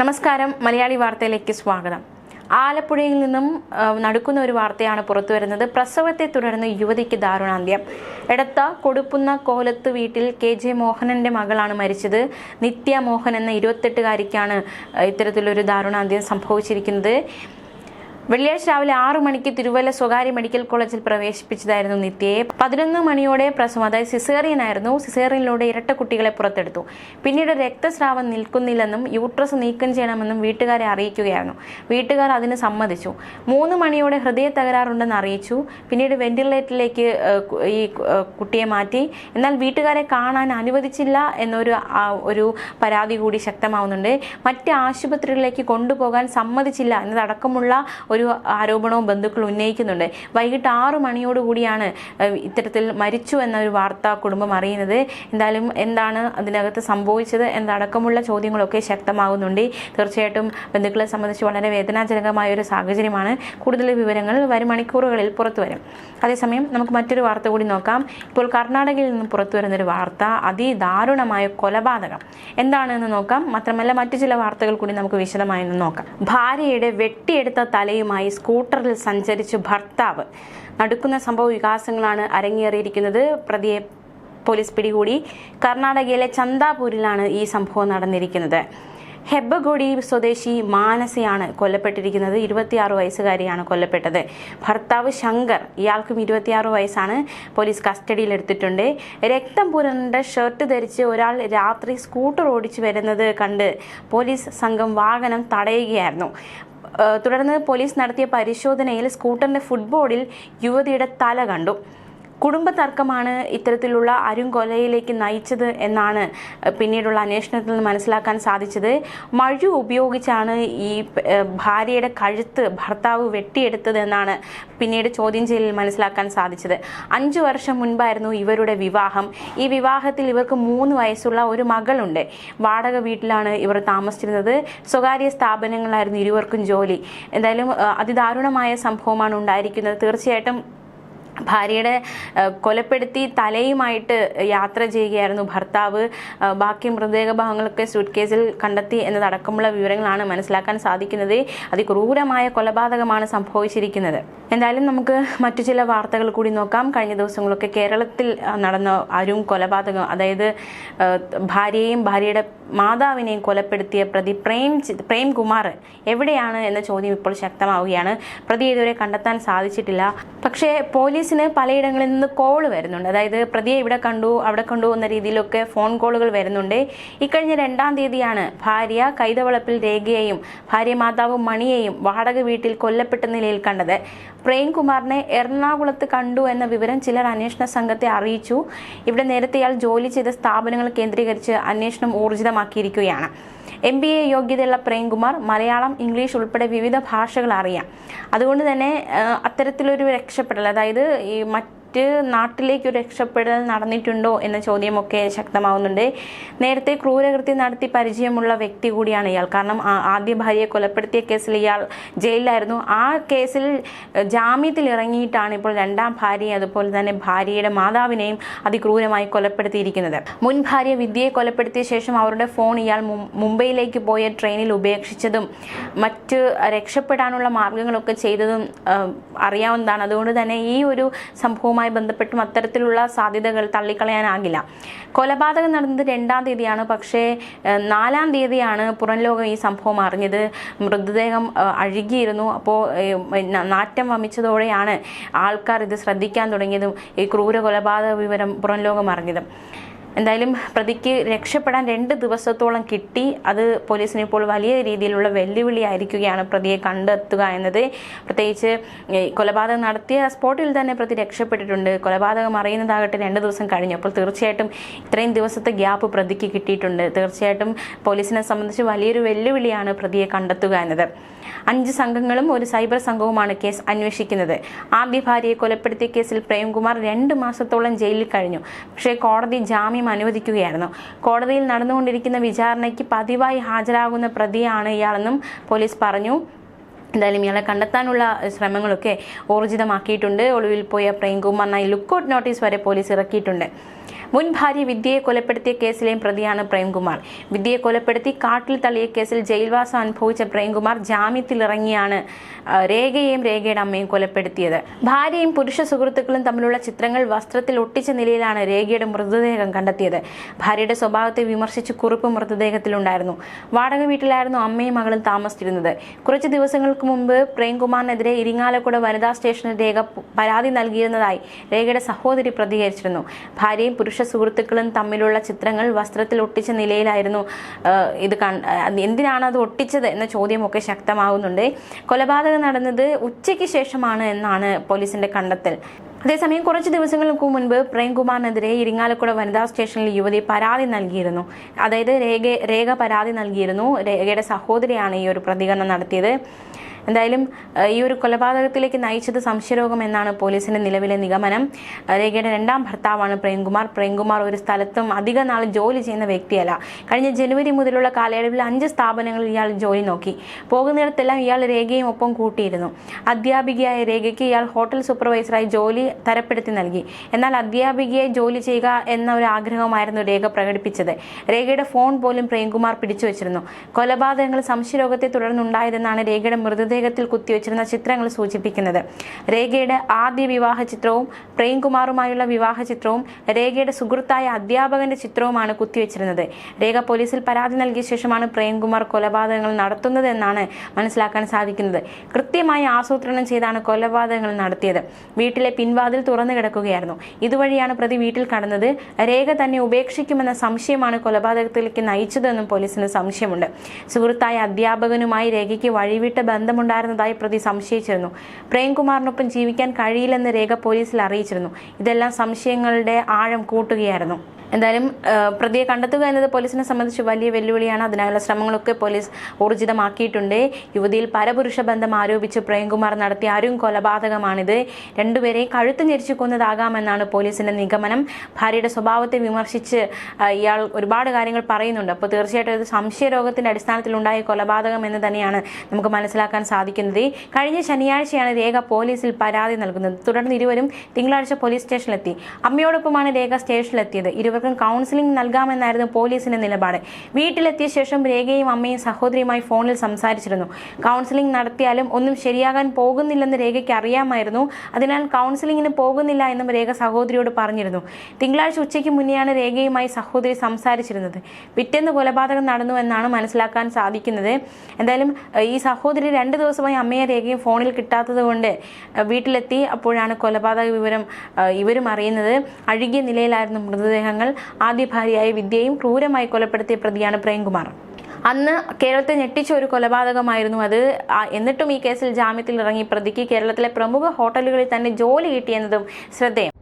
നമസ്കാരം. മലയാളി വാർത്തയിലേക്ക് സ്വാഗതം. ആലപ്പുഴയിൽ നിന്നും നടക്കുന്ന ഒരു വാർത്തയാണ് പുറത്തു വരുന്നത്. പ്രസവത്തെ തുടർന്ന് യുവതിക്ക് ദാരുണാന്ത്യം. എടത്ത കൊടുപ്പുന്ന കോലത്ത് വീട്ടിൽ കെ ജെ മോഹനന്റെ മകളാണ് മരിച്ചത്. നിത്യ മോഹൻ എന്ന ഇരുപത്തെട്ടുകാരിക്കാണ് ഇത്തരത്തിലൊരു ദാരുണാന്ത്യം സംഭവിച്ചിരിക്കുന്നത്. വെള്ളിയാഴ്ച രാവിലെ ആറു മണിക്ക് തിരുവല്ല സ്വകാര്യ മെഡിക്കൽ കോളേജിൽ പ്രവേശിപ്പിച്ചതായിരുന്നു നിത്യയെ. പതിനൊന്ന് മണിയോടെ പ്രസവം അതായത് സിസേറിയൻ ആയിരുന്നു സിസേറിയനിലൂടെ ഇരട്ട കുട്ടികളെ പുറത്തെടുത്തു. പിന്നീട് രക്തസ്രാവം നിൽക്കുന്നില്ലെന്നും യൂട്രസ് നീക്കം ചെയ്യണമെന്നും വീട്ടുകാരെ അറിയിക്കുകയായിരുന്നു. വീട്ടുകാർ അതിന് സമ്മതിച്ചു. മൂന്ന് മണിയോടെ ഹൃദയ തകരാറുണ്ടെന്ന് അറിയിച്ചു. പിന്നീട് വെന്റിലേറ്ററിലേക്ക് ഈ കുട്ടിയെ മാറ്റി. എന്നാൽ വീട്ടുകാരെ കാണാൻ അനുവദിച്ചില്ല എന്നൊരു ഒരു പരാതി കൂടി ശക്തമാവുന്നുണ്ട്. മറ്റ് ആശുപത്രികളിലേക്ക് കൊണ്ടുപോകാൻ സമ്മതിച്ചില്ല എന്നതടക്കമുള്ള ഒരു ആരോപണവും ബന്ധുക്കൾ ഉന്നയിക്കുന്നുണ്ട്. വൈകിട്ട് ആറു മണിയോടുകൂടിയാണ് കൂടിയാണ് ഇത്തരത്തിൽ മരിച്ചു എന്നൊരു വാർത്ത കുടുംബം അറിയുന്നത്. എന്തായാലും എന്താണ് അതിനകത്ത് സംഭവിച്ചത് എന്നടക്കമുള്ള ചോദ്യങ്ങളൊക്കെ ശക്തമാകുന്നുണ്ട്. തീർച്ചയായിട്ടും ബന്ധുക്കളെ സംബന്ധിച്ച് വളരെ വേദനാജനകമായ ഒരു സാഹചര്യമാണ്. കൂടുതൽ വിവരങ്ങൾ വരും മണിക്കൂറുകളിൽ പുറത്തു വരും. അതേസമയം നമുക്ക് മറ്റൊരു വാർത്ത കൂടി നോക്കാം. ഇപ്പോൾ കർണാടകയിൽ നിന്ന് പുറത്തു വരുന്നൊരു വാർത്ത അതിദാരുണമായ കൊലപാതകം. എന്താണെന്ന് നോക്കാം. മാത്രമല്ല മറ്റു ചില വാർത്തകൾ കൂടി നമുക്ക് വിശദമായി നോക്കാം. ഭാര്യയുടെ വെട്ടിയെടുത്ത തലയുമായി സ്കൂട്ടറിൽ സഞ്ചരിച്ച് ഭർത്താവ്. നടക്കുന്ന സംഭവ വികാസങ്ങളാണ് അരങ്ങേറിയിരിക്കുന്നത്. പ്രതിയെ പോലീസ് പിടികൂടി. കർണാടകയിലെ ചന്താപൂരിലാണ് ഈ സംഭവം നടന്നിരിക്കുന്നത്. ഹെബ്ബഗോഡി സ്വദേശി മാനസയാണ് കൊല്ലപ്പെട്ടിരിക്കുന്നത്. ഇരുപത്തിയാറ് വയസ്സുകാരിയാണ് കൊല്ലപ്പെട്ടത്. ഭർത്താവ് ശങ്കർ ഇയാൾക്കും ഇരുപത്തിയാറ് വയസ്സാണ്. പോലീസ് കസ്റ്റഡിയിൽ കസ്റ്റഡിയിലെടുത്തിട്ടുണ്ട് രക്തം പുരണ്ട ഷർട്ട് ധരിച്ച് ഒരാൾ രാത്രി സ്കൂട്ടർ ഓടിച്ചു വരുന്നത് കണ്ട് പോലീസ് സംഘം വാഹനം തടയുകയായിരുന്നു. തുടർന്ന് പോലീസ് നടത്തിയ പരിശോധനയിൽ സ്കൂട്ടറിന്റെ ഫുട്ബോർഡിൽ യുവതിയുടെ തല കണ്ടു. കുടുംബ തർക്കമാണ് ഇത്തരത്തിലുള്ള അരുംകൊലയിലേക്ക് നയിച്ചത് എന്നാണ് പിന്നീടുള്ള അന്വേഷണത്തിൽ നിന്ന് മനസ്സിലാക്കാൻ സാധിച്ചത്. മഴു ഉപയോഗിച്ചാണ് ഈ ഭാര്യയുടെ കഴുത്ത് ഭർത്താവ് വെട്ടിയെടുത്തത് എന്നാണ് പിന്നീട് ചോദ്യം ചെയ്യലിൽ മനസ്സിലാക്കാൻ സാധിച്ചത്. അഞ്ചു വർഷം മുൻപായിരുന്നു ഇവരുടെ വിവാഹം. ഈ വിവാഹത്തിൽ ഇവർക്ക് മൂന്ന് വയസ്സുള്ള ഒരു മകളുണ്ട്. വാടക വീട്ടിലാണ് ഇവർ താമസിച്ചിരുന്നത്. സ്വകാര്യ സ്ഥാപനങ്ങളായിരുന്നു ഇരുവർക്കും ജോലി. എന്തായാലും അതിദാരുണമായ സംഭവമാണ് ഉണ്ടായിരിക്കുന്നത്. തീർച്ചയായിട്ടും ഭാര്യയുടെ കൊലപ്പെടുത്തി തലയുമായിട്ട് യാത്ര ചെയ്യുകയായിരുന്നു ഭർത്താവ്. ബാക്കി മൃതദേഹ ഭാഗങ്ങളൊക്കെ സൂട്ട് കേസിൽ കണ്ടെത്തി എന്നതടക്കമുള്ള വിവരങ്ങളാണ് മനസ്സിലാക്കാൻ സാധിക്കുന്നത്. അതിക്രൂരമായ കൊലപാതകമാണ് സംഭവിച്ചിരിക്കുന്നത്. എന്തായാലും നമുക്ക് മറ്റു ചില വാർത്തകൾ കൂടി നോക്കാം. കഴിഞ്ഞ ദിവസങ്ങളൊക്കെ കേരളത്തിൽ നടന്ന അരും കൊലപാതകം അതായത് ഭാര്യയെയും ഭാര്യയുടെ മാതാവിനെയും കൊലപ്പെടുത്തിയ പ്രതി പ്രേം പ്രേംകുമാർ എവിടെയാണ് എന്ന ചോദ്യം ഇപ്പോൾ ശക്തമാവുകയാണ്. പ്രതി ഇതുവരെ കണ്ടെത്താൻ സാധിച്ചിട്ടില്ല. പക്ഷേ പോലീസിന് പലയിടങ്ങളിൽ നിന്ന് കോൾ വരുന്നുണ്ട്. അതായത് പ്രതിയെ ഇവിടെ കണ്ടു അവിടെ കണ്ടു എന്ന രീതിയിലൊക്കെ ഫോൺ കോളുകൾ വരുന്നുണ്ട്. ഇക്കഴിഞ്ഞ രണ്ടാം തീയതിയാണ് ഭാര്യ കൈതവളപ്പിൽ രേഖയെയും ഭാര്യ മാതാവ് മണിയെയും വാടക വീട്ടിൽ കൊല്ലപ്പെട്ട നിലയിൽ കണ്ടത്. പ്രേംകുമാറിനെ എറണാകുളത്ത് കണ്ടു എന്ന വിവരം ചിലർ അന്വേഷണ സംഘത്തെ അറിയിച്ചു. ഇവിടെ നേരത്തെ ഇയാൾ ജോലി ചെയ്ത സ്ഥാപനങ്ങൾ കേന്ദ്രീകരിച്ച് അന്വേഷണം ഊർജിതമാക്കിയിരിക്കുകയാണ്. എം ബി എ യോഗ്യതയുള്ള പ്രേംകുമാർ മലയാളം ഇംഗ്ലീഷ് ഉൾപ്പെടെ വിവിധ ഭാഷകൾ അറിയാം. അതുകൊണ്ട് തന്നെ അത്തരത്തിലൊരു രക്ഷപ്പെടൽ അതായത് ഈ മറ്റ് നാട്ടിലേക്ക് ഒരു രക്ഷപ്പെടൽ നടന്നിട്ടുണ്ടോ എന്ന ചോദ്യമൊക്കെ ശക്തമാവുന്നുണ്ട്. നേരത്തെ ക്രൂരകൃത്യം നടത്തി പരിചയമുള്ള വ്യക്തി കൂടിയാണ് ഇയാൾ. കാരണം ആദ്യ ഭാര്യയെ കൊലപ്പെടുത്തിയ കേസിൽ ഇയാൾ ജയിലിലായിരുന്നു. ആ കേസിൽ ജാമ്യത്തിൽ ഇറങ്ങിയിട്ടാണ് ഇപ്പോൾ രണ്ടാം ഭാര്യയെ അതുപോലെ തന്നെ ഭാര്യയുടെ മാതാവിനെയും അതിക്രൂരമായി കൊലപ്പെടുത്തിയിരിക്കുന്നത്. മുൻ ഭാര്യ വിദ്യയെ കൊലപ്പെടുത്തിയ ശേഷം അവരുടെ ഫോൺ ഇയാൾ മുംബൈയിലേക്ക് പോയ ട്രെയിനിൽ ഉപേക്ഷിച്ചതും മറ്റ് രക്ഷപ്പെടാനുള്ള മാർഗങ്ങളൊക്കെ ചെയ്തതും അറിയാവുന്നതാണ്. അതുകൊണ്ട് തന്നെ ഈ ഒരു സംഭവവുമായി ബന്ധപ്പെട്ടും അത്തരത്തിലുള്ള സാധ്യതകൾ തള്ളിക്കളയാനാകില്ല. കൊലപാതകം നടന്നത് രണ്ടാം തീയതിയാണ്. പക്ഷേ നാലാം തീയതിയാണ് പുറം ലോകം ഈ സംഭവം അറിഞ്ഞത്. മൃതദേഹം അഴുകിയിരുന്നു. അപ്പോൾ നാറ്റം വമിച്ചതോടെയാണ് ആൾക്കാർ ഇത് ശ്രദ്ധിക്കാൻ തുടങ്ങിയതും ഈ ക്രൂര കൊലപാതക വിവരം പുറം ലോകം അറിഞ്ഞതും. എന്തായാലും പ്രതിക്ക് രക്ഷപ്പെടാൻ രണ്ട് ദിവസത്തോളം കിട്ടി. അത് പോലീസിന് ഇപ്പോൾ വലിയ രീതിയിലുള്ള വെല്ലുവിളി വെല്ലുവിളിയായിരിക്കുകയാണ് പ്രതിയെ കണ്ടെത്തുക എന്നത്. പ്രത്യേകിച്ച് കൊലപാതകം നടത്തിയ സ്പോട്ടിൽ തന്നെ പ്രതി രക്ഷപ്പെട്ടിട്ടുണ്ട്. കൊലപാതകം അറിയുന്നതാകട്ടെ രണ്ട് ദിവസം കഴിഞ്ഞു. അപ്പോൾ തീർച്ചയായിട്ടും ഇത്രയും ദിവസത്തെ ഗ്യാപ്പ് പ്രതിക്ക് കിട്ടിയിട്ടുണ്ട്. തീർച്ചയായിട്ടും പോലീസിനെ സംബന്ധിച്ച് വലിയൊരു വെല്ലുവിളിയാണ് പ്രതിയെ കണ്ടെത്തുക എന്നത്. അഞ്ച് സംഘങ്ങളും ഒരു സൈബർ സംഘവുമാണ് കേസ് അന്വേഷിക്കുന്നത്. ആദ്യ ഭാര്യയെ കൊലപ്പെടുത്തിയ കേസിൽ പ്രേംകുമാർ രണ്ട് മാസത്തോളം ജയിലിൽ കഴിഞ്ഞു. പക്ഷേ കോടതി ജാമ്യം അനുവദിക്കുകയായിരുന്നു. കോടതിയിൽ നടന്നുകൊണ്ടിരിക്കുന്ന വിചാരണയ്ക്ക് പതിവായി ഹാജരാകുന്ന പ്രതിയാണ് ഇയാളെന്നും പോലീസ് പറഞ്ഞു. എന്തായാലും ഇയാളെ കണ്ടെത്താനുള്ള ശ്രമങ്ങളൊക്കെ ഊർജിതമാക്കിയിട്ടുണ്ട്. ഒളിവിൽ പോയ പ്രേംകുമാറിനായി ലുക്കൌട്ട് നോട്ടീസ് വരെ പോലീസ് ഇറക്കിയിട്ടുണ്ട്. മുൻ ഭാര്യ വിദ്യയെ കൊലപ്പെടുത്തിയ കേസിലെയും പ്രതിയാണ് പ്രേംകുമാർ. വിദ്യയെ കൊലപ്പെടുത്തി കാട്ടിൽ തള്ളിയ കേസിൽ ജയിൽവാസം അനുഭവിച്ച പ്രേംകുമാർ ജാമ്യത്തിലിറങ്ങിയാണ് രേഖയെയും രേഖയുടെ അമ്മയും കൊലപ്പെടുത്തിയത്. ഭാര്യയും പുരുഷ സുഹൃത്തുക്കളും തമ്മിലുള്ള ചിത്രങ്ങൾ വസ്ത്രത്തിൽ ഒട്ടിച്ച നിലയിലാണ് രേഖയുടെ മൃതദേഹം കണ്ടെത്തിയത്. ഭാര്യയുടെ സ്വഭാവത്തെ വിമർശിച്ച് കുറിപ്പ് മൃതദേഹത്തിലുണ്ടായിരുന്നു. വാടക വീട്ടിലായിരുന്നു അമ്മയും മകളും താമസിച്ചിരുന്നത്. കുറച്ച് ദിവസങ്ങൾക്ക് മുമ്പ് പ്രേംകുമാറിനെതിരെ ഇരിങ്ങാലക്കുട വനിതാ സ്റ്റേഷനിൽ രേഖ പരാതി നൽകിയിരുന്നതായി രേഖയുടെ സഹോദരി പ്രതികരിച്ചിരുന്നു. ഭാര്യയും പുരുഷ സുഹൃത്തുക്കളും തമ്മിലുള്ള ചിത്രങ്ങൾ വസ്ത്രത്തിൽ ഒട്ടിച്ച നിലയിലായിരുന്നു. ഇത് എന്തിനാണ് അത് ഒട്ടിച്ചത് എന്ന ചോദ്യമൊക്കെ ശക്തമാകുന്നുണ്ട് കൊലപാതകം നടന്നത് ഉച്ചയ്ക്ക് ശേഷമാണ് എന്നാണ് പോലീസിന്റെ കണ്ടെത്തൽ. അതേസമയം കുറച്ച് ദിവസങ്ങൾക്ക് മുൻപ് പ്രേംകുമാറിനെതിരെ ഇരിങ്ങാലക്കുട വനിതാ സ്റ്റേഷനിൽ യുവതി പരാതി നൽകിയിരുന്നു. അതായത് രേഖ രേഖ പരാതി നൽകിയിരുന്നു. രേഖയുടെ സഹോദരിയാണ് ഈ ഒരു പ്രതികരണം നടത്തിയത്. എന്തായാലും ഈ ഒരു കൊലപാതകത്തിലേക്ക് നയിച്ചത് സംശയരോഗം എന്നാണ് പോലീസിന്റെ നിലവിലെ നിഗമനം. രേഖയുടെ രണ്ടാം ഭർത്താവാണ് പ്രേംകുമാർ. പ്രേംകുമാർ ഒരു സ്ഥലത്തും അധിക നാൾ ജോലി ചെയ്യുന്ന വ്യക്തിയല്ല. കഴിഞ്ഞ ജനുവരി മുതലുള്ള കാലയളവിൽ അഞ്ച് സ്ഥാപനങ്ങളിൽ ഇയാൾ ജോലി നോക്കി. പോകുന്നിടത്തെല്ലാം ഇയാൾ രേഖയും ഒപ്പം കൂട്ടിയിരുന്നു. അധ്യാപികയായ രേഖയ്ക്ക് ഇയാൾ ഹോട്ടൽ സൂപ്പർവൈസറായി ജോലി തരപ്പെടുത്തി നൽകി. എന്നാൽ അധ്യാപികയെ ജോലി ചെയ്യുക എന്ന ഒരു ആഗ്രഹമായിരുന്നു രേഖ പ്രകടിപ്പിച്ചത്. രേഖയുടെ ഫോൺ പോലും പ്രേംകുമാർ പിടിച്ചു വച്ചിരുന്നു കൊലപാതകങ്ങൾ സംശയരോഗത്തെ തുടർന്നുണ്ടായതെന്നാണ് രേഖയുടെ മൃതദേഹത്തിൽ കുത്തിവെച്ചിരുന്ന ചിത്രങ്ങൾ സൂചിപ്പിക്കുന്നത്. രേഖയുടെ ആദ്യ വിവാഹ ചിത്രവും പ്രേംകുമാറുമായുള്ള വിവാഹ ചിത്രവും രേഖയുടെ സുഹൃത്തായ അധ്യാപകന്റെ ചിത്രവുമാണ് കുത്തിവെച്ചിരുന്നത്. രേഖ പോലീസിൽ പരാതി നൽകിയ ശേഷമാണ് പ്രേംകുമാർ കൊലപാതകങ്ങൾ നടത്തുന്നത് എന്നാണ് മനസ്സിലാക്കാൻ സാധിക്കുന്നത്. കൃത്യമായി ആസൂത്രണം ചെയ്താണ് കൊലപാതകങ്ങൾ നടത്തിയത്. വീട്ടിലെ പിൻവാതിൽ തുറന്നു കിടക്കുകയായിരുന്നു. ഇതുവഴിയാണ് പ്രതി വീട്ടിൽ കടന്നത്. രേഖ തന്നെ ഉപേക്ഷിക്കുമെന്ന സംശയമാണ് കൊലപാതകത്തിലേക്ക് നയിച്ചതെന്നും പോലീസിന് സംശയമുണ്ട്. സുഹൃത്തായ അധ്യാപകനുമായി രേഖയ്ക്ക് വഴിവിട്ട ബന്ധമുണ്ടായിരുന്നതായി പ്രതി സംശയിച്ചിരുന്നു. പ്രേംകുമാറിനൊപ്പം ജീവിക്കാൻ കഴിയില്ലെന്ന് രേഖ പോലീസിൽ അറിയിച്ചിരുന്നു. ഇതെല്ലാം സംശയങ്ങളുടെ ആഴം കൂട്ടുകയായിരുന്നു. എന്തായാലും പ്രതിയെ കണ്ടെത്തുക എന്നത് പോലീസിനെ സംബന്ധിച്ച് വലിയ വെല്ലുവിളിയാണ്. അതിനായുള്ള ശ്രമങ്ങളൊക്കെ പോലീസ് ഊർജിതമാക്കിയിട്ടുണ്ട്. യുവതിയിൽ പരപുരുഷ ബന്ധം ആരോപിച്ച് പ്രേംകുമാർ നടത്തിയ അരും കൊലപാതകമാണിത്. രണ്ടുപേരെയും കഴുത്ത് ഞെരിച്ചു കൊന്നതാകാമെന്നാണ് പോലീസിന്റെ നിഗമനം. ഭാര്യയുടെ സ്വഭാവത്തെ വിമർശിച്ച് ഇയാൾ ഒരുപാട് കാര്യങ്ങൾ പറയുന്നുണ്ട്. അപ്പോൾ തീർച്ചയായിട്ടും ഇത് സംശയരോഗത്തിന്റെ അടിസ്ഥാനത്തിൽ ഉണ്ടായ കൊലപാതകം എന്ന് തന്നെയാണ് നമുക്ക് മനസ്സിലാക്കാൻ സാധിക്കുന്നത്. കഴിഞ്ഞ ശനിയാഴ്ചയാണ് രേഖ പോലീസിൽ പരാതി നൽകുന്നത്. തുടർന്ന് ഇരുവരും തിങ്കളാഴ്ച പോലീസ് സ്റ്റേഷനിലെത്തി. അമ്മയോടൊപ്പമാണ് രേഖ സ്റ്റേഷനിലെത്തിയത്. ഇരുവർക്കും കൗൺസിലിംഗ് നൽകാമെന്നായിരുന്നു പോലീസിന്റെ നിലപാട്. വീട്ടിലെത്തിയ ശേഷം രേഖയും അമ്മയും സഹോദരിയുമായി ഫോണിൽ സംസാരിച്ചിരുന്നു. കൗൺസിലിംഗ് നടത്തിയാലും ഒന്നും ശരിയാകാൻ പോകുന്നില്ലെന്ന് രേഖയ്ക്ക് അറിയാമായിരുന്നു. അതിനാൽ കൗൺസിലിംഗിന് പോകുന്നില്ല എന്നും രേഖ സഹോദരിയോട് പറഞ്ഞിരുന്നു. തിങ്കളാഴ്ച ഉച്ചയ്ക്ക് മുന്നെയാണ് രേഖയുമായി സഹോദരി സംസാരിച്ചിരുന്നത്. പിറ്റേന്ന് കൊലപാതകം നടന്നു എന്നാണ് മനസ്സിലാക്കാൻ സാധിക്കുന്നത്. എന്തായാലും ഈ സഹോദരി രണ്ട് ദിവസമായി അമ്മയെ രേഖയും ഫോണിൽ കിട്ടാത്തത് കൊണ്ട് വീട്ടിലെത്തി അപ്പോഴാണ് കൊലപാതക വിവരം ഇവരും അറിയുന്നത്. അഴുകിയ നിലയിലായിരുന്നു മൃതദേഹങ്ങൾ. ആദ്യ ഭാര്യയായ വിദ്യയും ക്രൂരമായി കൊലപ്പെടുത്തിയ പ്രതിയാണ് പ്രേംകുമാർ. അന്ന് കേരളത്തെ ഞെട്ടിച്ച ഒരു കൊലപാതകമായിരുന്നു അത്. എന്നിട്ടും ഈ കേസിൽ ജാമ്യത്തിൽ ഇറങ്ങി പ്രതിക്ക് കേരളത്തിലെ പ്രമുഖ ഹോട്ടലുകളിൽ തന്നെ ജോലി കിട്ടിയെന്നതും ശ്രദ്ധേയം.